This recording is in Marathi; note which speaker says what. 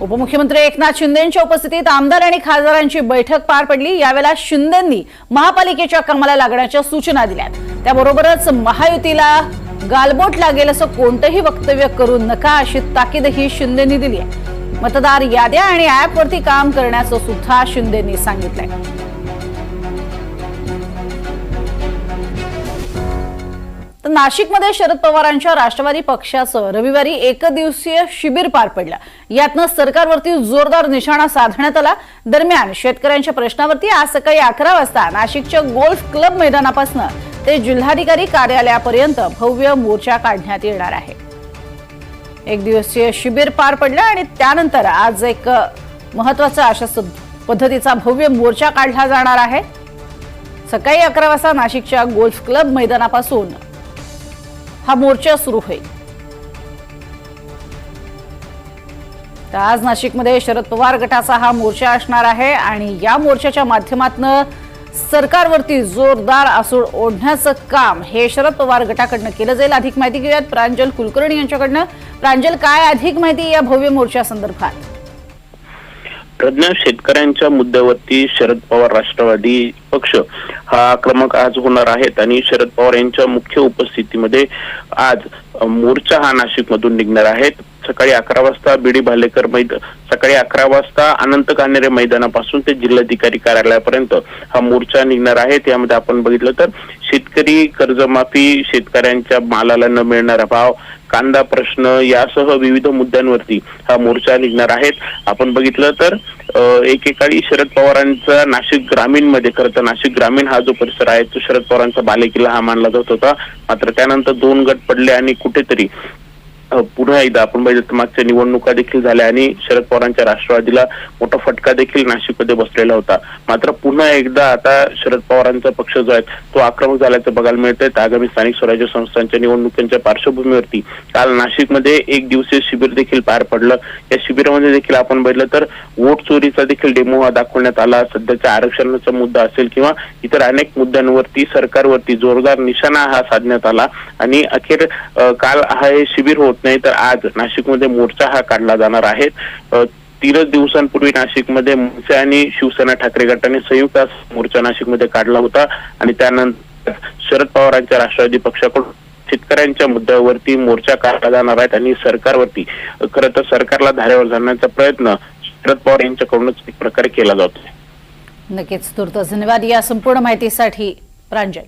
Speaker 1: उपमुख्यमंत्री एकनाथ शिंदेच्या उपस्थितीत आमदार आणि खासदारांची बैठक पार पडली. यावेळेला शिंदेंनी महापालिकेच्या कामाला लागण्याच्या सूचना दिल्यात. त्याबरोबरच महायुतीला गालबोट लागेल असं कोणतंही वक्तव्य करू नका अशी ताकीदही शिंदेनी दिली आहे. मतदार याद्या आणि ऍपवरती काम करण्याचं सुद्धा शिंदेनी सांगितलंय. तर नाशिकमध्ये शरद पवारांच्या राष्ट्रवादी पक्षाचं रविवारी एकदिवसीय शिबिर पार पडलं. यातनं सरकारवरती जोरदार निशाणा साधण्यात आला. दरम्यान शेतकऱ्यांच्या प्रश्नावरती आज सकाळी अकरा वाजता नाशिकच्या गोल्फ क्लब मैदानापासून ते जिल्हाधिकारी कार्यालयापर्यंत भव्य मोर्चा काढण्यात येणार आहे. एक दिवसीय शिबिर पार पडलं आणि त्यानंतर आज एक महत्त्वाचा अशा पद्धतीचा भव्य मोर्चा काढला जाणार आहे. सकाळी अकरा वाजता नाशिकच्या गोल्फ क्लब मैदानापासून हा मोर्चा सुरू होईल. तर आज नाशिकमध्ये शरद पवार गटाचा हा मोर्चा असणार आहे आणि या मोर्चाच्या माध्यमातून सरकारवरती जोरदार आसूड ओढण्याचं काम हे शरद पवार गटाकडनं केलं जाईल. अधिक माहिती घेऊयात प्रांजल कुलकर्णी यांच्याकडनं. प्रांजल काय अधिक माहिती या भव्य मोर्चा संदर्भात?
Speaker 2: प्रज्ञा शेतकऱ्यांच्या मुद्द्यावरती शरद पवार राष्ट्रवादी पक्ष हा आक्रमक आज होणार आहेत आणि शरद पवार यांच्या मुख्य उपस्थितीमध्ये आज मोर्चा हा नाशिक मधून निघणार आहेत. सकाळी अकरा वाजता बीडी भालेकर मैदान सकाळी अकरा वाजता अनंत कानेरे मैदानापासून ते जिल्हाधिकारी कार्यालयापर्यंत हा मोर्चा निघणार आहे. त्यामध्ये आपण बघितलं तर शेतकरी कर्जमाफी शेतकऱ्यांच्या मालाला न मिळणारा भाव कांदा प्रश्न यासह विविध मुद्द्यांवरती हा मोर्चा निघणार आहेत आपण बघितलं तर एकेकाळी शरद पवारांचा नाशिक ग्रामीणमध्ये खरं तर नाशिक ग्रामीण हा जो परिसर आहे तो शरद पवारांचा बालेकिल्ला हा मानला जात होता. मात्र त्यानंतर दोन गट पडले आणि कुठेतरी पुन्हा एकदा आपण बघितलं तर मागच्या निवडणुका देखील झाल्या आणि शरद पवारांच्या राष्ट्रवादीला मोठा फटका देखील नाशिकमध्ये बसलेला होता. मात्र पुन्हा एकदा आता शरद पवारांचा पक्ष जो आहे तो आक्रमक झाल्याचं बघायला मिळतंय. तर आगामी स्थानिक स्वराज्य संस्थांच्या निवडणुकांच्या पार्श्वभूमीवरती काल नाशिकमध्ये एक दिवसीय शिबिर देखील पार पडलं. या शिबिरामध्ये देखील आपण बघितलं तर वोट चोरीचा देखील डेमो हा दाखवण्यात आला. सध्याच्या आरक्षणाचा मुद्दा असेल किंवा इतर अनेक मुद्द्यांवरती सरकारवरती जोरदार निशाणा हा साधण्यात आला. आणि अखेर काल हा हे शिबिर होत नाही तर आज नाशिकमध्ये मोर्चा हा काढला जाणार आहे. तीनच दिवसांपूर्वी नाशिकमध्ये मनसे आणि शिवसेना ठाकरे गटाने संयुक्त मोर्चा नाशिकमध्ये काढला होता. आणि त्यानंतर शरद पवारांच्या राष्ट्रवादी पक्षाकडून शेतकऱ्यांच्या मुद्द्यावरती मोर्चा काढला जाणार आहेत आणि सरकारवरती. खरं तर सरकारला धारेवर जाण्याचा प्रयत्न शरद पवार यांच्याकडूनच एक प्रकारे केला जातो
Speaker 1: नक्कीच धन्यवाद या संपूर्ण माहितीसाठी प्रांजल.